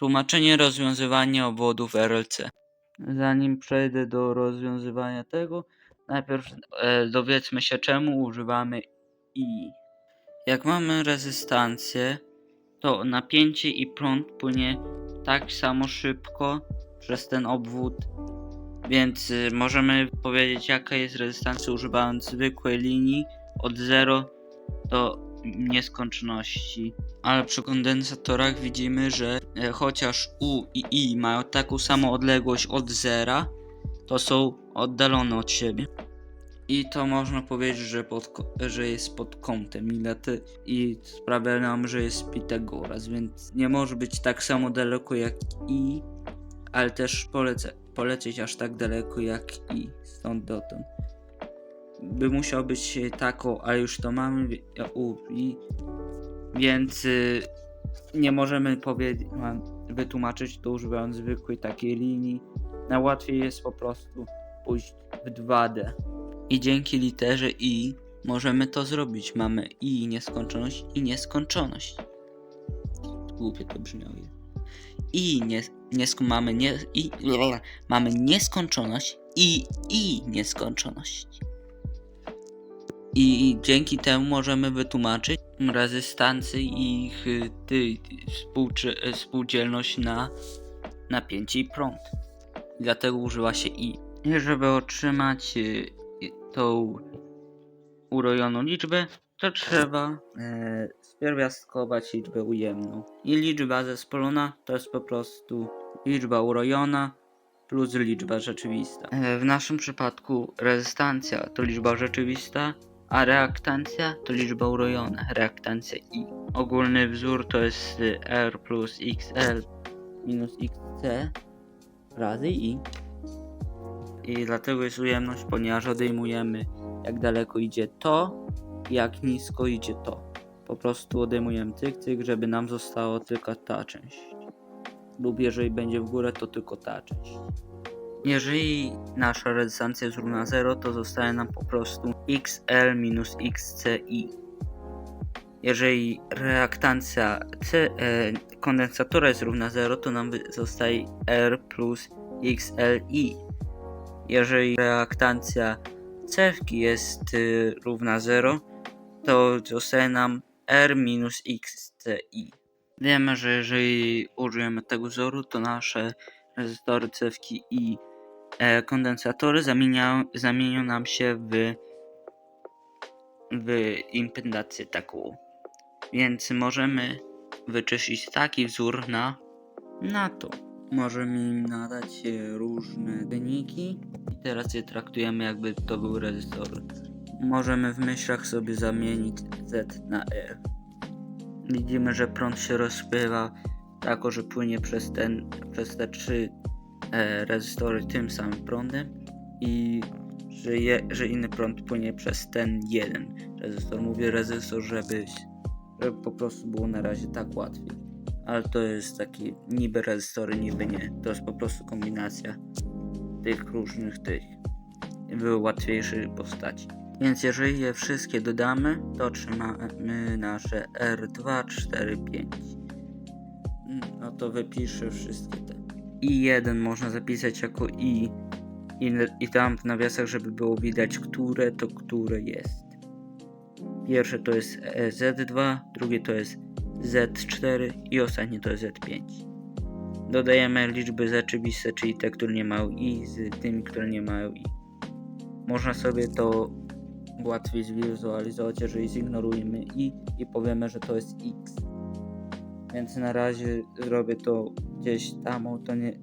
Tłumaczenie rozwiązywania obwodów RLC. Zanim przejdę do rozwiązywania tego, najpierw e, dowiedzmy się czemu używamy I. Jak mamy rezystancję, to napięcie i prąd płynie tak samo szybko przez ten obwód, więc y, możemy powiedzieć jaka jest rezystancja używając zwykłej linii od 0 do nieskończoności. Ale przy kondensatorach widzimy, że e, chociaż U i I mają taką samą odległość od zera, to są oddalone od siebie. I to można powiedzieć, że, pod, że jest pod kątem dlate- i sprawia nam, że jest Pitagoras, więc nie może być tak samo daleko jak I, ale też polece- polecieć aż tak daleko jak I, stąd dotąd. By musiał być taką, ale już to mamy więc y, nie możemy wytłumaczyć to używając zwykłej takiej linii. Najłatwiej jest po prostu pójść w 2D. I dzięki literze I możemy to zrobić. Mamy I nieskończoność i nieskończoność. Głupie to brzmiało. I nie, niesko, mamy nie, i, mamy nieskończoność i i nieskończoność. I dzięki temu możemy wytłumaczyć rezystancję i ich y, ty, współczy, y, współdzielność na napięcie i prąd. Dlatego używa się i. Żeby otrzymać y, tą urojoną liczbę, to trzeba e, spierwiastkować liczbę ujemną. I liczba zespolona to jest po prostu liczba urojona plus liczba rzeczywista. E, w naszym przypadku rezystancja to liczba rzeczywista, a reaktancja to liczba urojona, reaktancja i. Ogólny wzór to jest y, R plus XL minus XC razy i. I dlatego jest ujemność, ponieważ odejmujemy jak daleko idzie to, jak nisko idzie to. Po prostu odejmujemy cyk, cyk, żeby nam została tylko ta część. Lub jeżeli będzie w górę, to tylko ta część. Jeżeli nasza rezystancja jest równa 0, to zostaje nam po prostu XL minus XCI. Jeżeli reaktancja C, e, kondensatora jest równa 0, to nam zostaje R plus XLI. Jeżeli reaktancja cewki jest y, równa 0, to zostaje nam R minus XCI. Wiemy, że jeżeli użyjemy tego wzoru, to nasze rezystory cewki i kondensatory zamieniają, zamienią nam się w, w impedację taką. Więc możemy wyczyścić taki wzór na, na to. Możemy im nadać e, różne wyniki i teraz je traktujemy jakby to był rezystor. Możemy w myślach sobie zamienić Z na R. Widzimy, że prąd się rozpływa tak, że płynie przez, ten, przez te trzy e, rezystory tym samym prądem i że, je, że inny prąd płynie przez ten jeden rezystor. Mówię rezystor, żeby, po prostu było na razie tak łatwiej. Ale to jest taki niby rezystory, niby nie. To jest po prostu kombinacja tych różnych tych w łatwiejszej postaci. Więc jeżeli je wszystkie dodamy, to otrzymamy nasze R2, 4, 5. No to wypiszę wszystkie te. I1 można zapisać jako I i, i tam w nawiasach, żeby było widać, które to które jest. Pierwsze to jest e, Z2, drugie to jest Z4 i ostatnie to jest Z5. Dodajemy liczby rzeczywiste, czyli te, które nie mają i z tymi, które nie mają i. Można sobie to łatwiej zwizualizować, jeżeli zignorujemy i i powiemy, że to jest x. Więc na razie zrobię to gdzieś tam, o, to nie,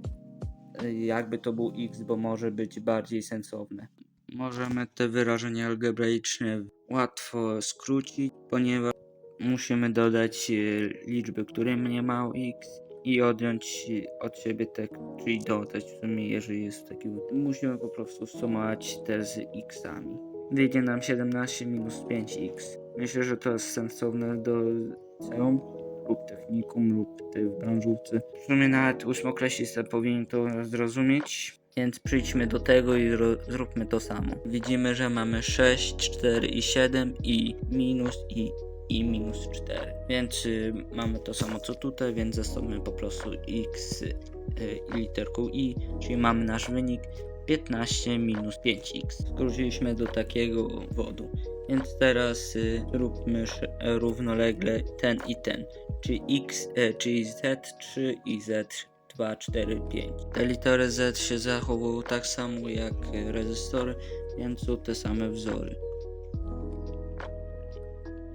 jakby to był x, bo może być bardziej sensowne. Możemy te wyrażenia algebraiczne łatwo skrócić, ponieważ musimy dodać e, liczby, które nie mają x i odjąć od siebie te, czyli dodać w sumie, jeżeli jest taki. Musimy po prostu sumować te z xami. Wyjdzie nam 17 minus 5x. Myślę, że to jest sensowne do liceum lub technikum lub ty w branżówce. W sumie nawet ósmoklasista powinien to zrozumieć. Więc przejdźmy do tego i zróbmy to samo. Widzimy, że mamy 6, 4 i 7 i minus i i minus 4. Więc y, mamy to samo co tutaj, więc zastąpimy po prostu x y, literką i, czyli mamy nasz wynik 15 minus 5x. Skróciliśmy do takiego wodu. Więc teraz y, róbmy równolegle ten i ten, czyli x, e, czyli z3 i z2, 4, 5. Te litery z się zachowują tak samo jak y, rezystory, więc są te same wzory.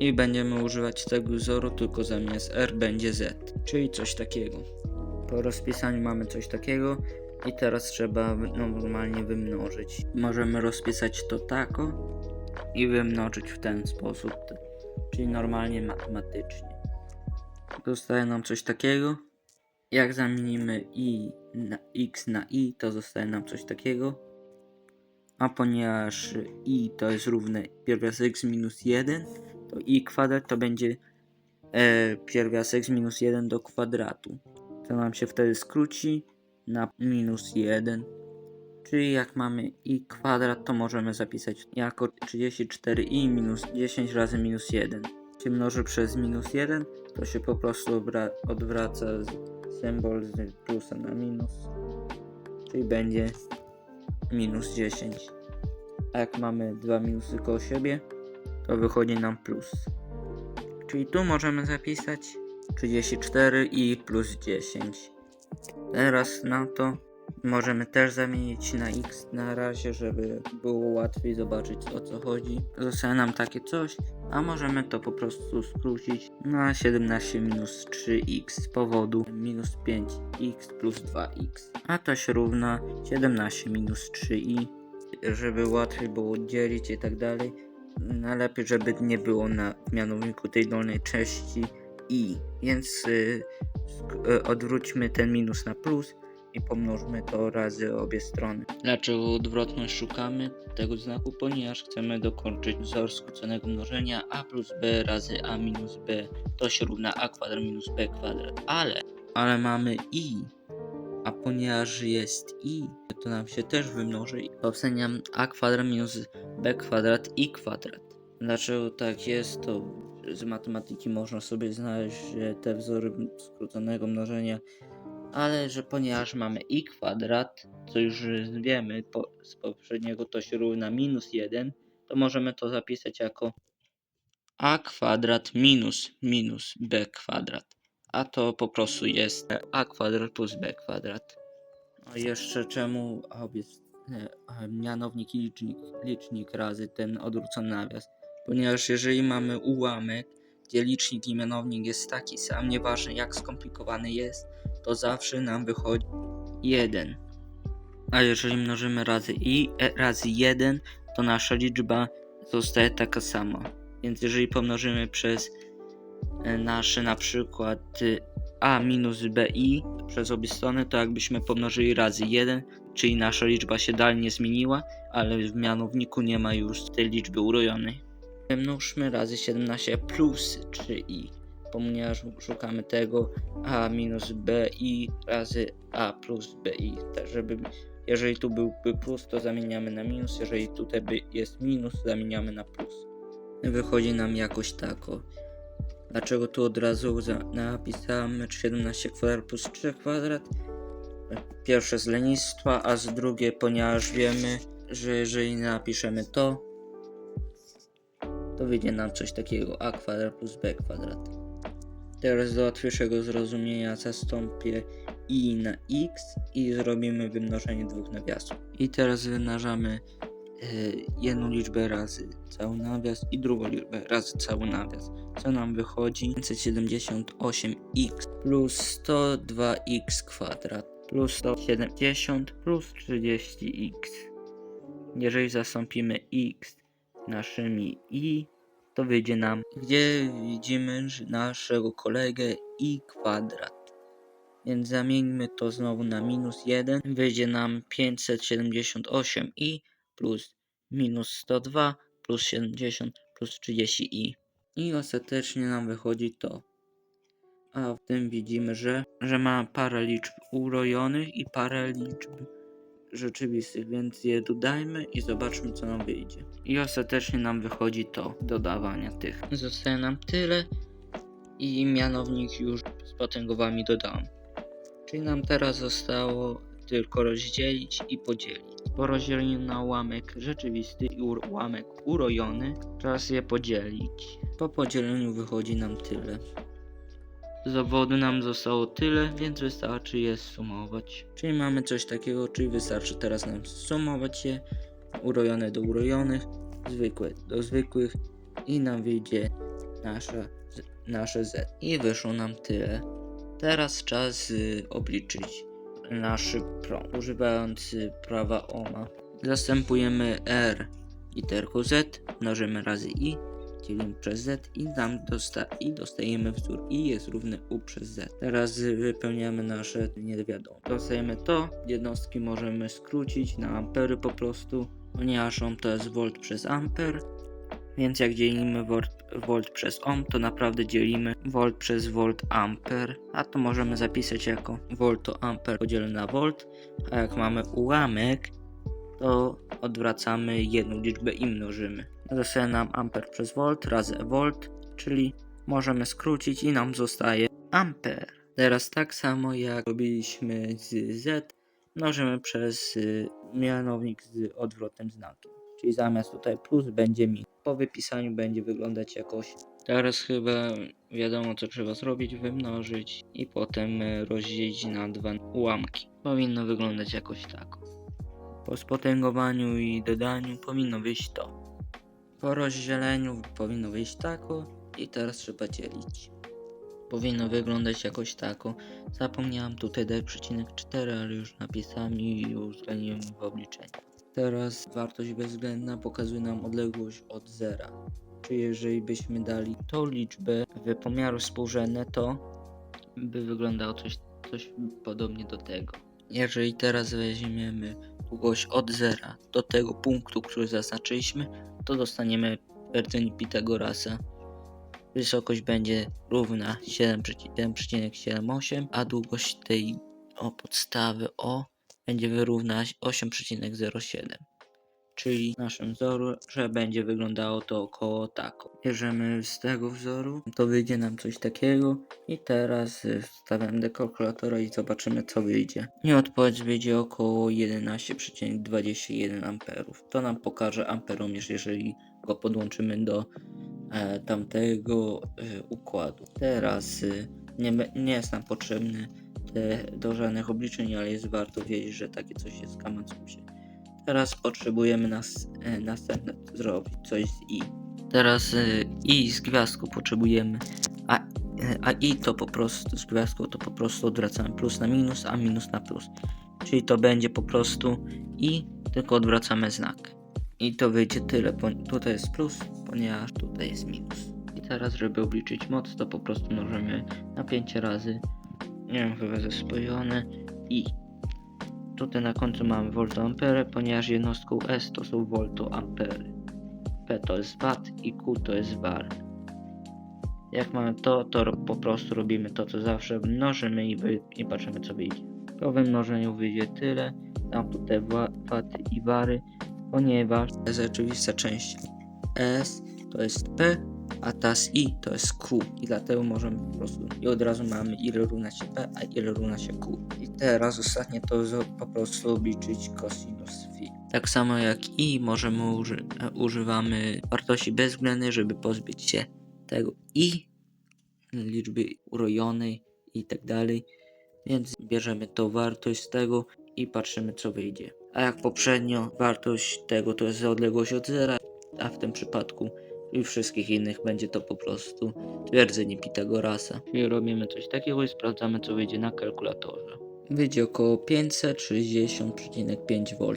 I będziemy używać tego wzoru, tylko zamiast R będzie Z, czyli coś takiego. Po rozpisaniu mamy coś takiego i teraz trzeba wy- normalnie wymnożyć. Możemy rozpisać to tako i wymnożyć w ten sposób, czyli normalnie matematycznie. Zostaje nam coś takiego. Jak zamienimy i na x na i, to zostaje nam coś takiego. A ponieważ i to jest równe pierwiastek z minus 1, to i kwadrat to będzie e, pierwiastek minus 1 do kwadratu. To nam się wtedy skróci na minus 1. Czyli jak mamy i kwadrat, to możemy zapisać jako 34i minus 10 razy minus 1. Się mnoży przez minus 1, to się po prostu odwraca symbol z plusa na minus. Czyli będzie minus 10. A jak mamy dwa minusy koło siebie, to wychodzi nam plus. Czyli tu możemy zapisać 34 i plus 10. Teraz na to możemy też zamienić na x na razie, żeby było łatwiej zobaczyć o co chodzi. Zostaje nam takie coś, a możemy to po prostu skrócić na 17 minus 3x z powodu minus 5x plus 2x. A to się równa 17 minus 3i, żeby łatwiej było dzielić i tak dalej. Najlepiej, żeby nie było na mianowniku tej dolnej części i, więc y, y, odwróćmy ten minus na plus i pomnożmy to razy obie strony. Dlaczego odwrotność szukamy tego znaku? Ponieważ chcemy dokończyć wzór skróconego mnożenia a plus b razy a minus b to się równa a kwadrat minus b kwadrat. Ale, ale mamy i, a ponieważ jest i, to nam się też wymnoży powstanie nam a kwadrat minus b kwadrat i kwadrat. Dlaczego tak jest, to z matematyki można sobie znaleźć te wzory skróconego mnożenia ale że ponieważ mamy i kwadrat, co już wiemy po, z poprzedniego to się równa minus 1, to możemy to zapisać jako a kwadrat minus minus b kwadrat. A to po prostu jest a kwadrat plus b kwadrat. A jeszcze czemu obie, e, e, mianownik i licznik, licznik razy ten odwrócony nawias? Ponieważ jeżeli mamy ułamek, gdzie licznik i mianownik jest taki sam, nieważne jak skomplikowany jest, to zawsze nam wychodzi 1. A jeżeli mnożymy razy i e, razy 1, to nasza liczba zostaje taka sama. Więc jeżeli pomnożymy przez e, nasze na przykład y, a minus bi przez obie strony, to jakbyśmy pomnożyli razy 1, czyli nasza liczba się dalej nie zmieniła, ale w mianowniku nie ma już tej liczby urojonej. Mnożmy razy 17 plus 3i ponieważ szukamy tego a minus bi razy a plus bi. Tak, żeby jeżeli tu byłby plus, to zamieniamy na minus, jeżeli tutaj jest minus, zamieniamy na plus. Wychodzi nam jakoś tako. Dlaczego tu od razu napisałem 17 kwadrat plus 3 kwadrat? Pierwsze z lenistwa, a z drugie, ponieważ wiemy, że jeżeli napiszemy to, to wyjdzie nam coś takiego a kwadrat plus b kwadrat. Teraz do łatwiejszego zrozumienia zastąpię i na x i zrobimy wymnożenie dwóch nawiasów. I teraz wymnażamy y, jedną liczbę razy cały nawias i drugą liczbę razy cały nawias. Co nam wychodzi? 578x plus 102x kwadrat plus 170 plus 30x. Jeżeli zastąpimy x naszymi i, to wyjdzie nam, gdzie widzimy naszego kolegę i kwadrat. Więc zamieńmy to znowu na minus 1. Wyjdzie nam 578i plus minus 102 plus 70 plus 30i. I ostatecznie nam wychodzi to. A w tym widzimy, że, że ma parę liczb urojonych i parę liczb rzeczywistych, więc je dodajmy i zobaczmy co nam wyjdzie. I ostatecznie nam wychodzi to dodawania tych. Zostaje nam tyle i mianownik już z potęgowami dodałem. Czyli nam teraz zostało tylko rozdzielić i podzielić. Po rozdzieleniu na ułamek rzeczywisty i ułamek urojony, czas je podzielić. Po podzieleniu wychodzi nam tyle. Z obwodu nam zostało tyle, więc wystarczy je sumować. Czyli mamy coś takiego, czyli wystarczy teraz nam sumować je, urojone do urojonych, zwykłe do zwykłych i nam wyjdzie nasza, nasze z. I wyszło nam tyle. Teraz czas y, obliczyć nasz prąd, używając y, prawa Ohma. Zastępujemy R literką Z, mnożymy razy I, dzielimy przez Z i nam dosta i dostajemy wzór I jest równy U przez Z. Teraz wypełniamy nasze niewiadome. Dostajemy to, jednostki możemy skrócić na ampery po prostu, ponieważ ohm to jest volt przez amper, więc jak dzielimy volt, volt przez ohm, to naprawdę dzielimy volt przez volt amper, a to możemy zapisać jako volt to amper podzielone na volt, a jak mamy ułamek, to odwracamy jedną liczbę i mnożymy. Zostaje nam amper przez volt razy volt, czyli możemy skrócić i nam zostaje amper. Teraz tak samo jak robiliśmy z z, mnożymy przez y, mianownik z odwrotnym znakiem. Czyli zamiast tutaj plus będzie minus. Po wypisaniu będzie wyglądać jakoś. Teraz chyba wiadomo co trzeba zrobić, wymnożyć i potem e, rozdzielić na dwa ułamki. Powinno wyglądać jakoś tak. Po spotęgowaniu i dodaniu powinno wyjść to. Po rozdzieleniu powinno wyjść tako i teraz trzeba dzielić. Powinno wyglądać jakoś tako. Zapomniałem tutaj dać przecinek 4, ale już napisałem i uwzględniłem w obliczeniu. Teraz wartość bezwzględna pokazuje nam odległość od zera. Czyli jeżeli byśmy dali tą liczbę w pomiaru współrzędne, to by wyglądało coś, coś podobnie do tego. Jeżeli teraz weźmiemy długość od zera do tego punktu, który zaznaczyliśmy, to dostaniemy rdzeń Pitagorasa. Wysokość będzie równa 7,78, a długość tej o podstawy O będzie wyrówna 8,07. Czyli w naszym wzorze będzie wyglądało to około tak. Bierzemy z tego wzoru, to wyjdzie nam coś takiego i teraz wstawiam do kalkulatora i zobaczymy co wyjdzie. I odpowiedź wyjdzie około 11,21 amperów. To nam pokaże amperomierz, jeżeli go podłączymy do e, tamtego e, układu. Teraz y, nie, nie jest nam potrzebny do żadnych obliczeń, ale jest warto wiedzieć, że takie coś jest w Kamacusie. Teraz potrzebujemy nas, e, następne zrobić coś z i. Teraz e, i z gwiazdką potrzebujemy, a, e, a i to po prostu z gwiazdką to po prostu odwracamy plus na minus, a minus na plus. Czyli to będzie po prostu i, tylko odwracamy znak. I to wyjdzie tyle, tutaj jest plus, ponieważ tutaj jest minus. I teraz, żeby obliczyć moc, to po prostu mnożymy na 5 razy. Nie wiem, chyba ze spojone i Tutaj na końcu mamy voltoampery, ponieważ jednostką S to są voltoampery. P to jest watt i Q to jest var. Jak mamy to, to po prostu robimy to co zawsze, mnożymy i, wy, i patrzymy co wyjdzie. Po wymnożeniu wyjdzie tyle, tam tutaj wa- waty i wary, ponieważ to jest rzeczywista część S to jest P, a ta z I to jest Q i dlatego możemy po prostu i od razu mamy ile równa się P, a ile równa się Q. I teraz ostatnie to po prostu obliczyć cosinus phi. Tak samo jak i możemy uży- używamy wartości bezwzględnej, żeby pozbyć się tego i liczby urojonej i tak dalej. Więc bierzemy tą wartość z tego i patrzymy co wyjdzie. A jak poprzednio wartość tego to jest odległość od zera, a w tym przypadku i wszystkich innych będzie to po prostu twierdzenie Pitagorasa. Czyli robimy coś takiego i sprawdzamy co wyjdzie na kalkulatorze. Wyjdzie około 560,5 V.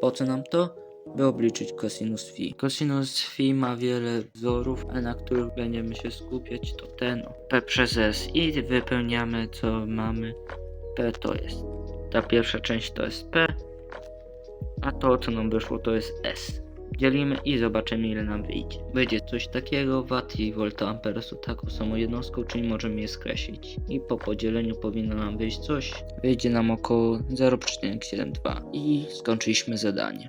Po co nam to? By obliczyć cosinus phi. Cosinus phi ma wiele wzorów, na których będziemy się skupiać to ten P przez S i wypełniamy co mamy. P to jest ta pierwsza część to jest P, a to co nam wyszło to jest S. Dzielimy i zobaczymy ile nam wyjdzie. Wyjdzie coś takiego, watt i voltampere są taką samą jednostką, czyli możemy je skreślić. I po podzieleniu powinno nam wyjść coś. Wyjdzie nam około 0,72 i skończyliśmy zadanie.